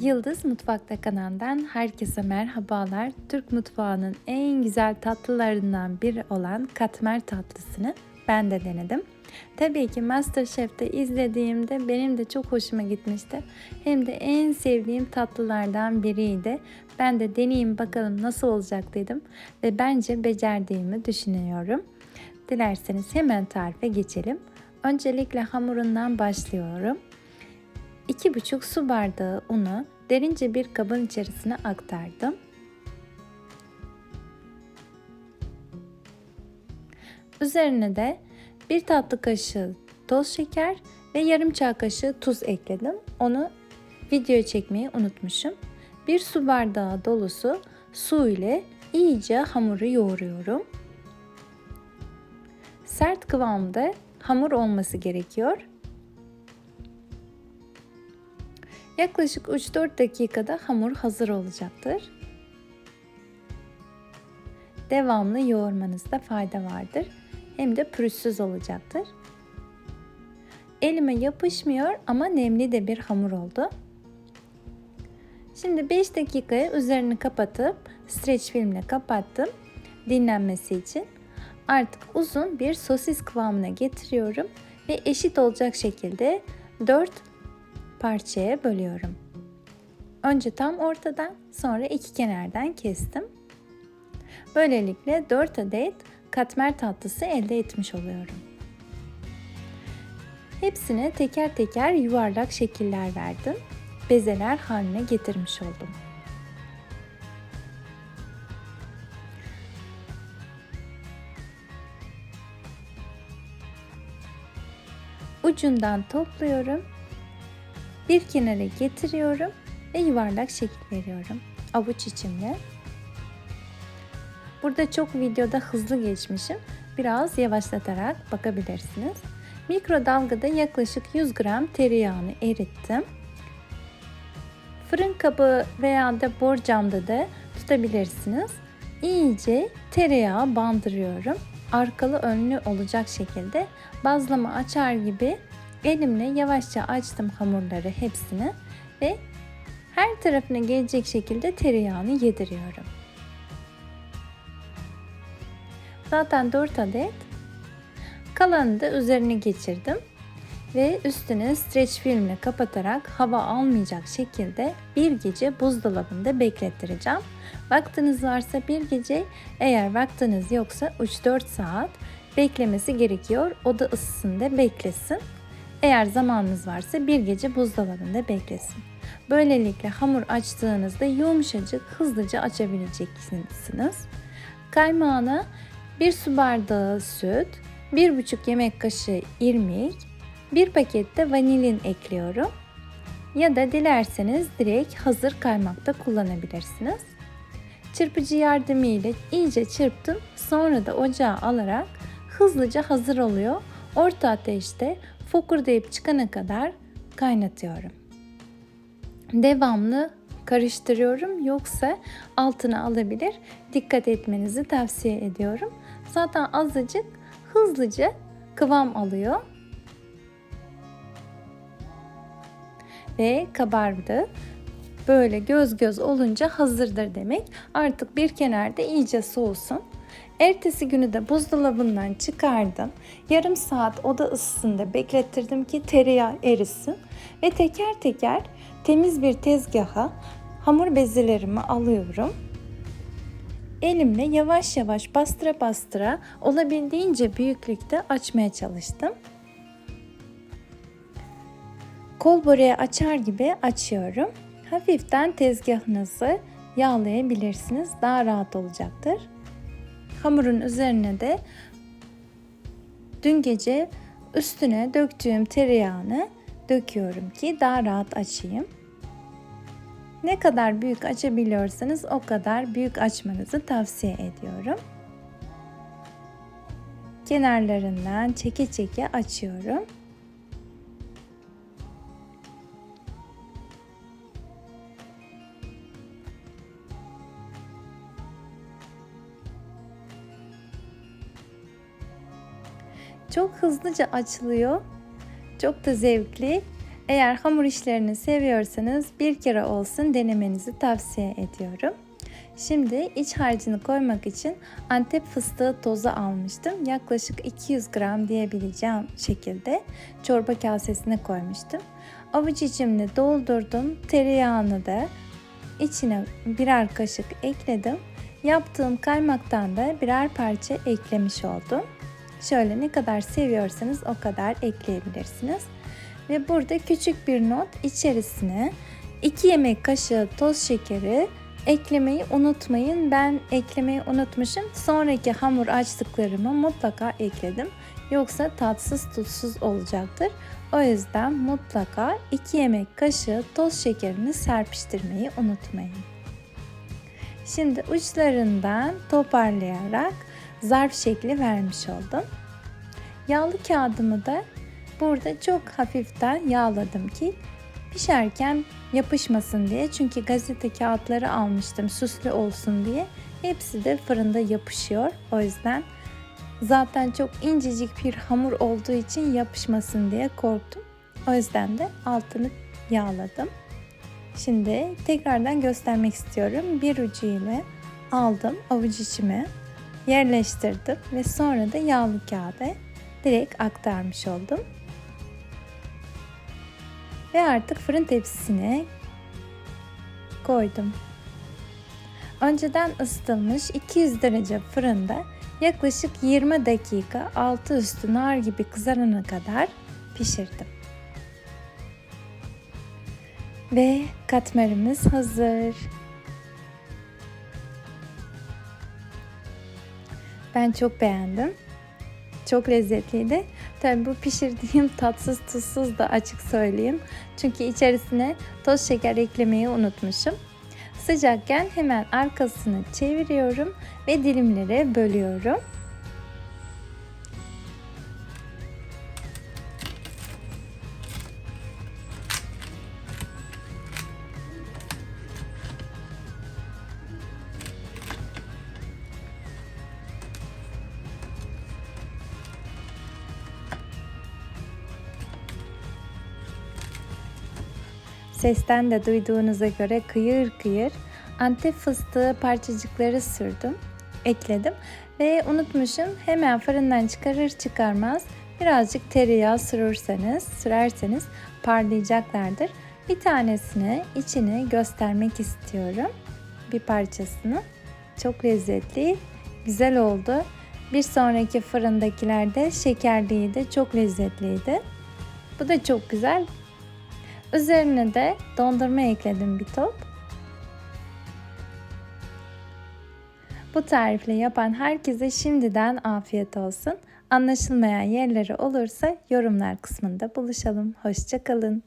Yıldız Mutfakta kanalından herkese merhabalar. Türk mutfağının en güzel tatlılarından biri olan katmer tatlısını ben de denedim. Tabii ki Masterchef'te izlediğimde benim de çok hoşuma gitmişti. Hem de en sevdiğim tatlılardan biriydi. Ben de deneyeyim bakalım nasıl olacak dedim ve bence becerdiğimi düşünüyorum. Dilerseniz hemen tarife geçelim. Öncelikle hamurundan başlıyorum. 2,5 su bardağı unu derince bir kabın içerisine aktardım. Üzerine de bir tatlı kaşığı toz şeker ve yarım çay kaşığı tuz ekledim. Onu video çekmeyi unutmuşum. Bir su bardağı dolusu su ile iyice hamuru yoğuruyorum. Sert kıvamda hamur olması gerekiyor. Yaklaşık 3-4 dakikada hamur hazır olacaktır. Devamlı yoğurmanızda fayda vardır. Hem de pürüzsüz olacaktır. Elime yapışmıyor ama nemli de bir hamur oldu. Şimdi 5 dakikaya üzerini kapatıp streç filmle kapattım dinlenmesi için. Artık uzun bir sosis kıvamına getiriyorum ve eşit olacak şekilde 4 parçaya bölüyorum. Önce tam ortadan sonra iki kenardan kestim. Böylelikle 4 adet katmer tatlısı elde etmiş oluyorum. Hepsine teker teker yuvarlak şekiller verdim. Bezeler haline getirmiş oldum. Ucundan topluyorum bir kenara getiriyorum ve yuvarlak şekil veriyorum. Avuç içimle. Burada çok videoda hızlı geçmişim. Biraz yavaşlatarak bakabilirsiniz. Mikrodalgada yaklaşık 100 gram tereyağını erittim. Fırın kabı veya da borcamda da tutabilirsiniz. İyice tereyağı bandırıyorum. Arkalı önlü olacak şekilde bazlama açar gibi Elimle yavaşça açtım hamurları hepsini ve her tarafına gelecek şekilde tereyağını yediriyorum. Zaten 4 adet. Kalanını da üzerine geçirdim ve üstünü streç filmle kapatarak hava almayacak şekilde bir gece buzdolabında beklettireceğim. Vaktiniz varsa bir gece, eğer vaktiniz yoksa 3-4 saat beklemesi gerekiyor. Oda ısısında beklesin. Eğer zamanınız varsa bir gece buzdolabında beklesin. Böylelikle hamur açtığınızda yumuşacık hızlıca açabileceksiniz. Kaymağına 1 su bardağı süt, 1,5 yemek kaşığı irmik, 1 paket de vanilin ekliyorum. Ya da dilerseniz direkt hazır kaymakta kullanabilirsiniz. Çırpıcı yardımıyla iyice çırptım. Sonra da ocağa alarak hızlıca hazır oluyor. Orta ateşte fokurdayıp çıkana kadar kaynatıyorum. Devamlı karıştırıyorum yoksa altına alabilir. Dikkat etmenizi tavsiye ediyorum. Zaten azıcık hızlıca kıvam alıyor. Ve kabardı. Böyle göz göz olunca hazırdır demek. Artık bir kenarda iyice soğusun. Ertesi günü de buzdolabından çıkardım. Yarım saat oda ısısında beklettirdim ki tereyağı erisin. Ve teker teker temiz bir tezgaha hamur bezelerimi alıyorum. Elimle yavaş yavaş bastıra bastıra olabildiğince büyüklükte açmaya çalıştım. Kol böreği açar gibi açıyorum. Hafiften tezgahınızı yağlayabilirsiniz. Daha rahat olacaktır. Hamurun üzerine de dün gece üstüne döktüğüm tereyağını döküyorum ki daha rahat açayım. Ne kadar büyük açabiliyorsanız o kadar büyük açmanızı tavsiye ediyorum. Kenarlarından çeke çeke açıyorum. Çok hızlıca açılıyor. Çok da zevkli. Eğer hamur işlerini seviyorsanız bir kere olsun denemenizi tavsiye ediyorum. Şimdi iç harcını koymak için Antep fıstığı tozu almıştım. Yaklaşık 200 gram diyebileceğim şekilde çorba kasesine koymuştum. Avuç içimle doldurdum. Tereyağını da içine birer kaşık ekledim. Yaptığım kaymaktan da birer parça eklemiş oldum. Şöyle ne kadar seviyorsanız o kadar ekleyebilirsiniz. Ve burada küçük bir not içerisine 2 yemek kaşığı toz şekeri eklemeyi unutmayın. Ben eklemeyi unutmuşum. Sonraki hamur açtıklarımı mutlaka ekledim. Yoksa tatsız tutsuz olacaktır. O yüzden mutlaka 2 yemek kaşığı toz şekerini serpiştirmeyi unutmayın. Şimdi uçlarından toparlayarak zarf şekli vermiş oldum. Yağlı kağıdımı da burada çok hafiften yağladım ki pişerken yapışmasın diye. Çünkü gazete kağıtları almıştım süslü olsun diye. Hepsi de fırında yapışıyor. O yüzden zaten çok incecik bir hamur olduğu için yapışmasın diye korktum. O yüzden de altını yağladım. Şimdi tekrardan göstermek istiyorum. Bir ucu ile aldım avuç içime yerleştirdim ve sonra da yağlı kağıda direkt aktarmış oldum. Ve artık fırın tepsisine koydum. Önceden ısıtılmış 200 derece fırında yaklaşık 20 dakika altı üstü nar gibi kızarana kadar pişirdim. Ve katmerimiz hazır. Ben çok beğendim. Çok lezzetliydi. Tabii bu pişirdiğim tatsız tuzsuz da açık söyleyeyim. Çünkü içerisine toz şeker eklemeyi unutmuşum. Sıcakken hemen arkasını çeviriyorum ve dilimlere bölüyorum. Sesten de duyduğunuza göre kıyır kıyır Antep fıstığı parçacıkları sürdüm, ekledim ve unutmuşum hemen fırından çıkarır çıkarmaz birazcık tereyağı sürürseniz, sürerseniz parlayacaklardır. Bir tanesini içine göstermek istiyorum. Bir parçasını. Çok lezzetli, güzel oldu. Bir sonraki fırındakiler de şekerliydi, çok lezzetliydi. Bu da çok güzel. Üzerine de dondurma ekledim bir top. Bu tarifle yapan herkese şimdiden afiyet olsun. Anlaşılmayan yerleri olursa yorumlar kısmında buluşalım. Hoşçakalın.